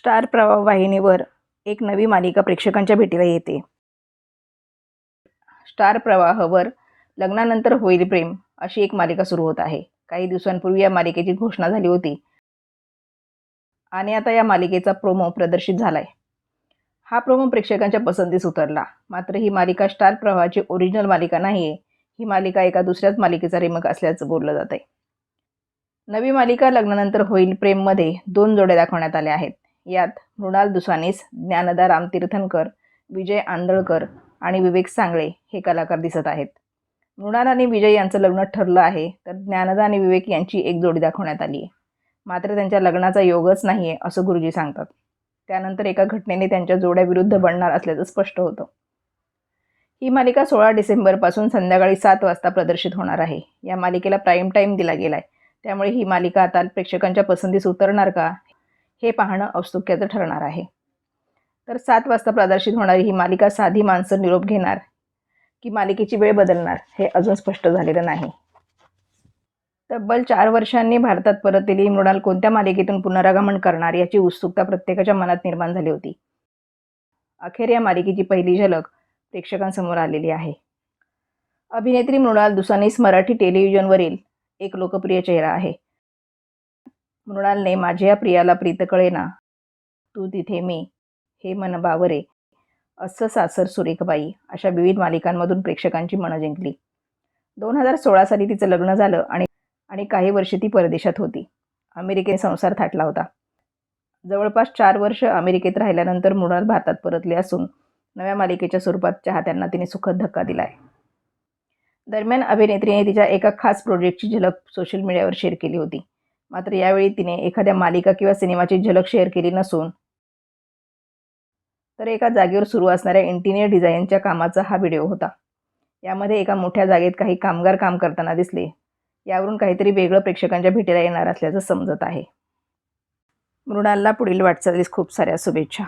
Star प्रवाह वाहिनीवर एक नवी मालिका प्रेक्षकांच्या भेटीला येते. स्टार प्रवाहवर लग्नानंतर होईल प्रेम अशी एक मालिका सुरू होत आहे. काही दिवसांपूर्वी या मालिकेची घोषणा झाली होती. आणि आता या मालिकेचा प्रोमो प्रदर्शित झालाय. हा प्रोमो प्रेक्षकांच्या पसंतीस उतरला. मात्र ही मालिका स्टार प्रवाहाची ओरिजिनल मालिका नाहीये. ही मालिका एका दुसऱ्याच मालिकेचा रिमक असल्याचं बोललं जात आहे नवी मालिका लग्नानंतर होईल प्रेममध्ये दोन जोड्या दाखवण्यात आल्या आहेत. यात मृणाल दुसानीस ज्ञानदा रामतीर्थनकर विजय आंदळकर आणि विवेक सांगळे हे कलाकार दिसत आहेत. मृणाल आणि विजय यांचं लग्न ठरलं आहे तर ज्ञानदा आणि विवेक यांची एक जोडी दाखवण्यात आली आहे. मात्र त्यांच्या लग्नाचा योगच नाही आहे असं गुरुजी सांगतात. त्यानंतर एका घटनेने त्यांच्या जोड्याविरुद्ध बनणार असल्याचं स्पष्ट होतं. ही मालिका सोळा डिसेंबरपासून संध्याकाळी सात वाजता प्रदर्शित होणार आहे. या मालिकेला प्राईम टाईम दिला गेला आहे त्यामुळे ही मालिका आता प्रेक्षकांच्या पसंतीस उतरणार का हे पाहणं औत्सुक्याचं ठरणार आहे. तर सात वाजता प्रदर्शित होणारी ही मालिका साधी माणसं निरोप घेणार की मालिकेची वेळ बदलणार हे अजून स्पष्ट झालेलं नाही. तब्बल चार वर्षांनी भारतात परतलेली मृणाल कोणत्या मालिकेतून पुनरागमन करणार याची उत्सुकता प्रत्येकाच्या मनात निर्माण झाली होती. अखेर या मालिकेची पहिली झलक प्रेक्षकांसमोर आलेली आहे. अभिनेत्री मृणाल दुसानीस मराठी टेलिव्हिजनवरील एक लोकप्रिय चेहरा आहे. मृणालने माझ्या प्रियाला प्रीत कळेना. तू तिथे मी. हे मन बावरे. असं सासर सुरेखबाई अशा विविध मालिकांमधून प्रेक्षकांची मनं जिंकली. दोन हजार सोळा साली तिचं लग्न झालं आणि आणि काही वर्षे ती परदेशात होती. अमेरिकेने संसार थाटला होता. जवळपास चार वर्ष अमेरिकेत राहिल्यानंतर मृणाल भारतात परतले असून नव्या मालिकेच्या स्वरूपात चाहत्यांना तिने सुखद धक्का दिला आहे दरम्यान अभिनेत्रीने तिच्या एका खास प्रोजेक्टची झलक सोशल मीडियावर शेअर केली होती. मात्र यावेळी तिने एखाद्या मालिका किंवा सिनेमाची झलक शेअर केली नसून तर एका जागेवर सुरू असणाऱ्या इंटिरियर डिझाईनच्या कामाचा हा व्हिडिओ होता. यामध्ये एका मोठ्या जागेत काही कामगार काम करताना दिसले. यावरून काहीतरी वेगळं प्रेक्षकांच्या भेटीला येणार असल्याचं समजत आहे. मृणालला पुढील वाटचालीस खूप साऱ्या शुभेच्छा.